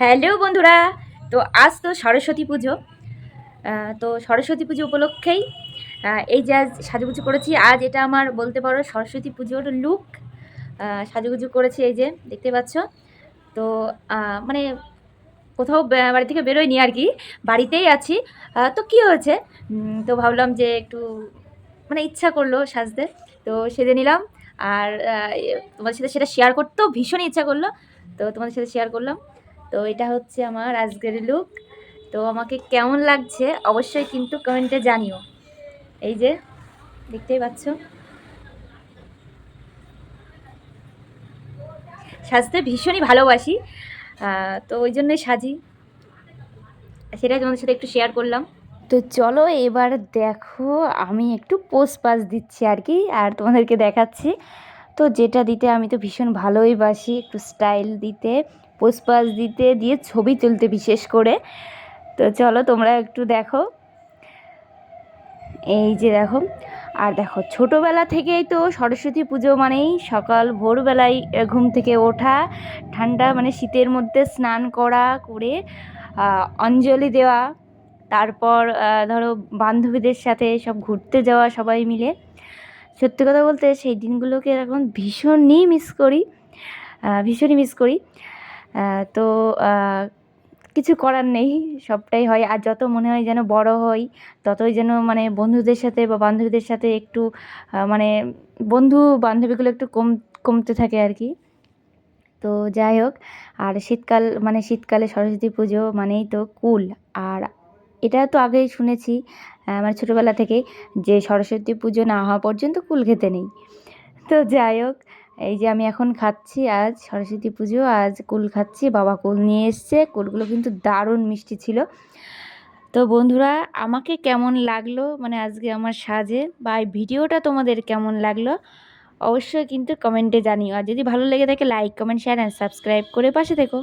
Hello বন্ধুরা, তো আজ তো সরস্বতী পুজো। তো সরস্বতী পুজো উপলক্ষেই এই যে আজ সাজুগুজু করেছি, আজ এটা আমার বলতে পারো সরস্বতী পুজোর লুক সাজুগুজু করেছি এই যে, দেখতে পাচ্ছ? তো মানে কোথাও বাড়ি থেকে বেরোয়নি আর কি, বাড়িতেই আছি। তো কী হয়েছে? তো ভাবলাম যে একটু মানে ইচ্ছা করল সাজতে, তো সেজে নিলাম। আর তোমাদের সাথে সেটা শেয়ার করতেও ভীষণই ইচ্ছা করল, তো তোমাদের সাথে শেয়ার করলাম। তো এটা হচ্ছে আমার আজকের লুক তো আমাকে কেমন লাগছে অবশ্যই কিন্তু কমেন্টে জানিও। এই যে, দেখতেই পাচ্ছ? সাজতে ভীষণই ভালোবাসি। তো ওই জন্যই সাজি। সেটাই তোমাদের সাথে একটু শেয়ার করলাম। তো চলো এবার দেখো, আমি একটু পোস্ট পাস দিচ্ছি আর কি, আর তোমাদেরকে দেখাচ্ছি। তো যেটা দিতে আমি তো ভীষণ ভালোই বাসি, একটু স্টাইল দিতে পোস্ট পাস দিতে, দিয়ে ছবি তুলতে বিশেষ করে। তো চলো তোমরা একটু দেখো। এই যে দেখো, আর দেখো ছোটোবেলা থেকেই তো সরস্বতী পুজো মানেই সকাল ভোরবেলায় ঘুম থেকে ওঠা, ঠান্ডা মানে শীতের মধ্যে স্নান করা, করে অঞ্জলি দেওয়া, তারপর ধরো বান্ধবীদের সাথে সব ঘুরতে যাওয়া সবাই মিলে। সত্যি কথা বলতে সেই দিনগুলোকে এখন ভীষণই মিস করি ভীষণই মিস করি। তো কিছু করার নেই, সবটাই হয়। আর যত মনে হয় যেন বড় হই, ততই যেন মানে বন্ধুদের সাথে বা বান্ধবীদের সাথে একটু মানে বন্ধু বান্ধবীগুলো একটু কম, কমতে থাকে আর কি। তো যাই হোক, আর শীতকাল মানে শীতকালে সরস্বতী পুজো মানেই তো কুল। আর এটা তো আগেই শুনেছি আহ, মানে ছোটোবেলা থেকেই যে সরস্বতী পুজো না হওয়া পর্যন্ত কুল খেতে নেই। তো যাই হোক এই যে আমি এখন খাচ্ছি আজ সরস্বতী পুজো আজ কুল খাচ্ছি বাবা কুল নিয়ে এসছে কুলগুলো কিন্তু দারুণ মিষ্টি ছিল। তো বন্ধুরা আমাকে কেমন লাগল? মানে আজকে আমার সাজে বা এই ভিডিওটা তোমাদের কেমন লাগল? অবশ্যই কিন্তু কমেন্টে জানিও। আর যদি ভালো লেগে থাকে like comment share and subscribe করে পাশে থেকো।